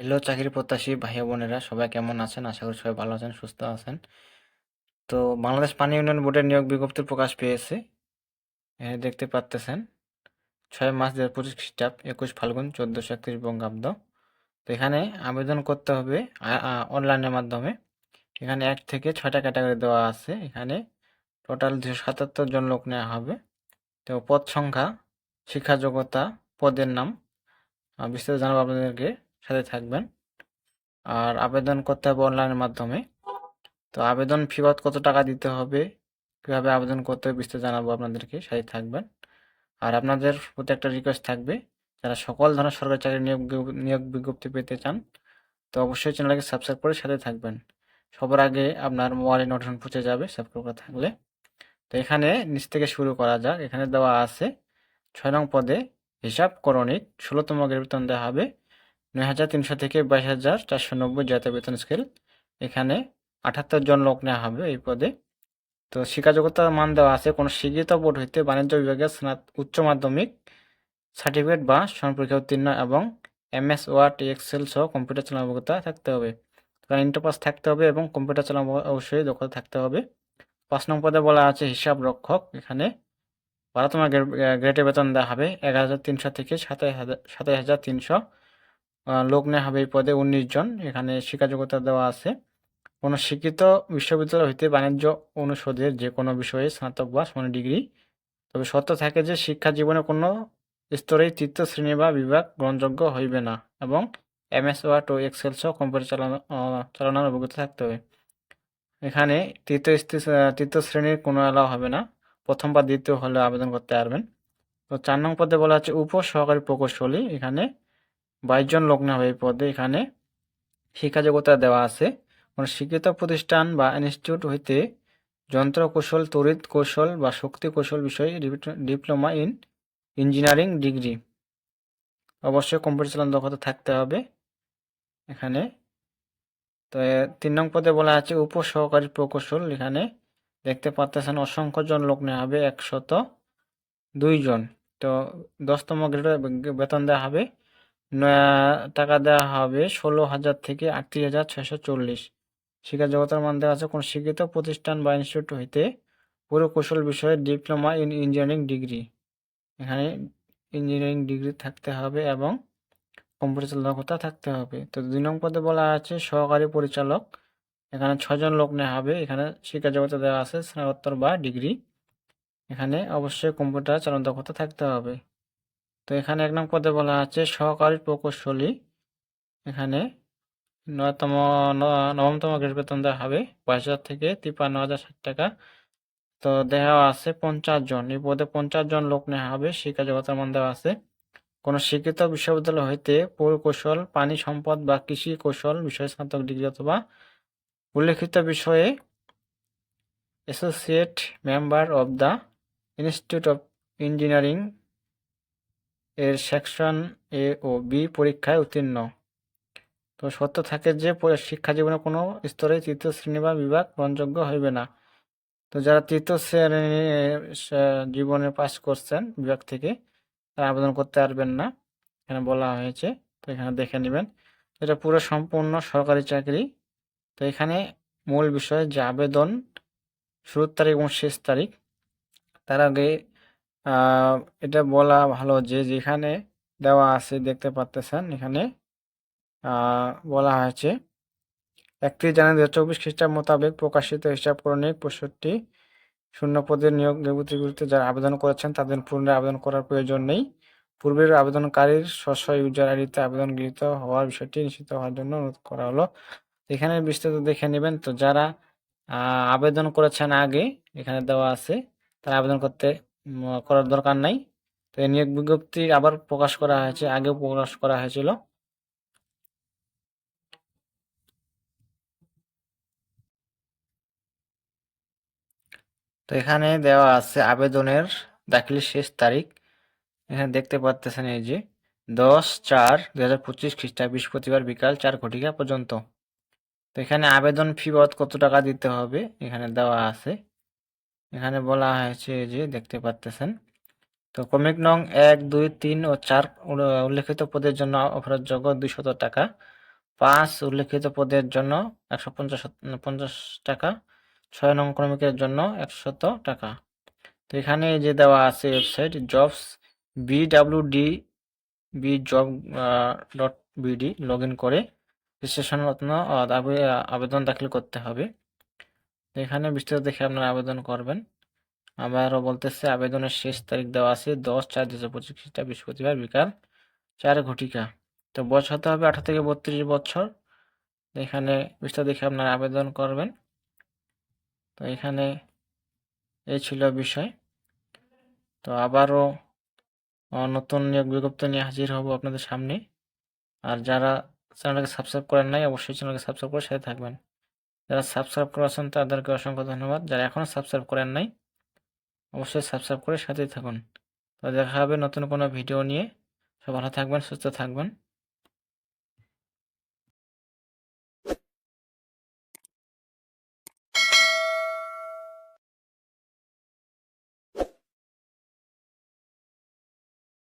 Hello চাকরি প্রত্যাশী ভাই বোনেরা, সবাই কেমন আছেন? আশা করি সবাই ভালো আছেন, সুস্থ আছেন। তো বাংলাদেশ পানি উন্নয়ন বোর্ডের নিয়োগ বিজ্ঞপ্তি প্রকাশ পেয়েছে। এখানে দেখতে পাচ্তেছেন ছয় মাস দু হাজার পঁচিশ খ্রিস্টাব্দ, একুশ ফাল্গুন, চোদ্দোশো একত্রিশ বঙ্গাব্দ। তো এখানে আবেদন করতে হবে অনলাইনের মাধ্যমে। এখানে এক থেকে ছয়টা ক্যাটাগরি দেওয়া আছে। এখানে টোটাল দুশো সাতাত্তর জন লোক নেওয়া হবে। তো পদ সংখ্যা, শিক্ষা যোগ্যতা, পদের নাম। বিস্তারিত জানাব আপনাদেরকে। থাকবেন। আর আবেদন করতে হবে অনলাইনের মাধ্যমে। তো আবেদন ফি বাবদ কত টাকা দিতে হবে? কীভাবে আবেদন করতে হবে বিস্তারিত জানাব আপনাদেরকে, সাথে থাকবেন। আর আপনাদের প্রতি একটা রিকোয়েস্ট থাকবে, যারা সকল ধরনের সরকারি চাকরি নিয়োগ নিয়োগ বিজ্ঞপ্তি পেতে চান, তো অবশ্যই চ্যানেলকে সাবস্ক্রাইব করে সাথে থাকবেন। সবার আগে আপনার মোবাইলে নোটিফিকেশন পৌঁছে যাবে সাবস্ক্রাইব করা থাকলে। তো এখানে নিচ থেকে শুরু করা যাক, এখানে দেওয়া আছে, ছয় নং পদে হিসাব করণিক ষোলোতম গ্রেড বেতন দেওয়া হবে। নয় হাজার তিনশো থেকে বাইশ হাজার চারশো নব্বই জাতীয় বেতন স্কেল এখানে আঠাত্তর জন লোক নেওয়া হবে এই পদে। তো শিক্ষাযোগ্যতার মান দেওয়া আছে। কোনো স্বীকৃত বোর্ড হইতে বাণিজ্য বিভাগের স্নাত উচ্চ মাধ্যমিক সার্টিফিকেট বা সমান পরীক্ষা উত্তীর্ণ এবং এমএস ওয়ার্ড এক্সেল সহ কম্পিউটার চালানোর অভিজ্ঞতা থাকতে হবে। কারণ ইন্টার পাস থাকতে হবে এবং কম্পিউটার চালানো অবশ্যই দক্ষতা থাকতে হবে। পাঁচ নং পদে বলা আছে হিসাব রক্ষক। এখানে বারোতম গ্রেডে বেতন দেওয়া হবে। এগারো হাজার তিনশো থেকে সাতাশ হাজার সাতাশ হাজার তিনশো। আহ, লোক নেওয়া হবে এই পদে উনিশ জন। এখানে শিক্ষাযোগ্যতা দেওয়া আছে। কোনো শিক্ষিত বিশ্ববিদ্যালয় হইতে বাণিজ্য অনুষদের যে কোনো বিষয়ে স্নাতক বা সমান ডিগ্রি। তবে শর্ত থাকে যে শিক্ষা জীবনে কোনো স্তরেই তৃতীয় শ্রেণি বা বিভাগ গ্রহণযোগ্য হইবে না এবং এমএস ওয়ার্ড ও এক্সেল সহ কম্পিউটার চালানো চালানোর অভিজ্ঞতা থাকতে হবে। এখানে তৃতীয় তৃতীয় শ্রেণির কোনো এলাও হবে না। প্রথম বা দ্বিতীয় হলে আবেদন করতে পারবেন। তো চার নং পদে বলা হচ্ছে উপ সহকারী প্রকৌশলী। এখানে বাইশ জন লোক নেওয়া হবে এই পদে। এখানে শিক্ষাযোগ্যতা দেওয়া আছে। কোনো শিক্ষিত প্রতিষ্ঠান বা ইনস্টিটিউট হইতে যন্ত্র কৌশল তড়িৎ কৌশল বা শক্তি কৌশল বিষয়ে ডিপ্লোমা ইন ইঞ্জিনিয়ারিং ডিগ্রি। অবশ্যই কম্পিউটার চালানো দক্ষতা থাকতে হবে। এখানে তো তিন নং পদে বলা আছে উপ সহকারী প্রকৌশল। এখানে দেখতে পাচ্ছেন অসংখ্য জন লোক নেওয়া হবে, একশত দুইজন তো দশতম গ্রেডে বেতন দেওয়া হবে। টাকা দেওয়া হবে ষোলো হাজার থেকে আটত্রিশ হাজার ছয়শো চল্লিশ। শিক্ষা জগতের মান দেওয়া আছে কোনো শিক্ষিত প্রতিষ্ঠান বা ইনস্টিটিউট হইতে পুরো কৌশল বিষয়ে ডিপ্লোমা ইন ইঞ্জিনিয়ারিং ডিগ্রি এখানে ইঞ্জিনিয়ারিং ডিগ্রি থাকতে হবে এবং কম্পিউটার চালকতা থাকতে হবে। তো দুই নং পদে বলা আছে সহকারী পরিচালক। এখানে ছজন লোক নেওয়া হবে। এখানে শিক্ষা জগতে দেওয়া আছে স্নাতকোত্তর বা ডিগ্রি। এখানে অবশ্যই কম্পিউটার চালন দক্ষতা থাকতে হবে। তো এখানে এক নং পদে বলা আছে সহকারী প্রকৌশলী। এখানে নয়তম নবমতম গ্রেড বেতন দেওয়া হবে বাইশ হাজার থেকে তিপ্পান্ন হাজার ষাট টাকা। তো দেওয়া আছে পঞ্চাশ জন। এই পদে পঞ্চাশ জন লোক নেওয়া হবে শিক্ষা জগতের মান দেওয়া আছে। কোনো শিক্ষিত বিশ্ববিদ্যালয় হইতে পৌরকৌশল পানি সম্পদ বা কৃষি কৌশল বিষয়ে স্নাতক ডিগ্রি অথবা উল্লেখিত বিষয়ে associate member of the institute of engineering এর সেকশন এ ও বি পরীক্ষায় উত্তীর্ণ। তো সত্য থাকে যে শিক্ষা জীবনে কোনো স্তরে তৃতীয় শ্রেণি বা বিভাগ গ্রহণযোগ্য হইবে না। তো যারা তৃতীয় শ্রেণি জীবনে পাস করছেন বিভাগ থেকে, তারা আবেদন করতে পারবেন না। এখানে বলা হয়েছে, তো এখানে দেখে নেবেন। এটা পুরো সম্পূর্ণ সরকারি চাকরি। তো এখানে মূল বিষয় যে আবেদন শুরুর তারিখ এবং শেষ তারিখ। তার আগে এটা বলা ভালো যে যেখানে দেওয়া আছে দেখতে পাচ্তেছেন এখানে বলা হয়েছে, একত্রিশ জানুয়ারি দু হাজার চব্বিশ খ্রিস্টাব্দ মোতাবেক প্রকাশিত হিসাব করণিক পঁয়ষট্টি শূন্য পদের নিয়োগ যারা আবেদন করেছেন তাদের পুনরায় আবেদন করার প্রয়োজন নেই। পূর্বের আবেদনকারীর স্বস্ব ইউজার আইডিতে আবেদন গৃহীত হওয়ার বিষয়টি নিশ্চিত হওয়ার জন্য অনুরোধ করা হলো। এখানে বিস্তারিত দেখে নেবেন, তো যারা আবেদন করেছেন আগে, এখানে দেওয়া আছে, তারা আবেদন করতে করার দরকার নাই। তো এই নিয়োগ বিজ্ঞপ্তি আবার প্রকাশ করা হয়েছে, আগেও প্রকাশ করা হয়েছিল। তো এখানে দেওয়া আছে আবেদনের দাখিলের শেষ তারিখ। এখানে দেখতে পাচ্ছেন এই যে, দশ চার দুই হাজার পঁচিশ খ্রিস্টাব্দ বৃহস্পতিবার বিকাল চার ঘটিকা পর্যন্ত। তো এখানে আবেদন ফি বাবদ কত টাকা দিতে হবে? এখানে দেওয়া আছে। এখানে বলা হয়েছে যে দেখতে পাচ্ছেন তো ক্রমিক নং এক, দুই, তিন ও চার উল্লেখিত পদের জন্য অফারযোগ্য দুইশত টাকা। পাঁচ উল্লেখিত পদের জন্য একশো পঞ্চাশ পঞ্চাশ টাকা। ছয় নং ক্রমিকের জন্য একশত টাকা। তো এখানে যে দেওয়া আছে website jobs BWD B job dot BD, log in করে রেজিস্ট্রেশন আবেদন দাখিল করতে হবে। এখানে বিস্তারিত দেখে আপনারা আবেদন করবেন। আবারও বলতেছে, আবেদনের শেষ তারিখ দেওয়া আছে দশ চার দু হাজার পঁচিশ খ্রিস্টা বৃহস্পতিবার বিকাল চার ঘটিকা। তো বয়স হতে হবে আঠারো থেকে বত্রিশ বছর। এখানে বিস্তারিত দেখে আপনারা আবেদন করবেন। তো এখানে এই ছিল বিষয়। তো আবারও নতুন নিয়োগ বিজ্ঞপ্তি নিয়ে হাজির হব আপনাদের সামনে। আর যারা চ্যানেলকে সাবস্ক্রাইব করেন নাই, অবশ্যই চ্যানেলকে সাবস্ক্রাইব করে সাথে থাকবেন। যারা সাবস্ক্রাইব করেছেন তাদেরকে অসংখ্য ধন্যবাদ। যারা এখনও সাবস্ক্রাইব করেন নাই, অবশ্যই সাবস্ক্রাইব করে সাথেই থাকুন। তো দেখা হবে নতুন কোনো ভিডিও নিয়ে। সব ভালো থাকবেন, সুস্থ থাকবেন।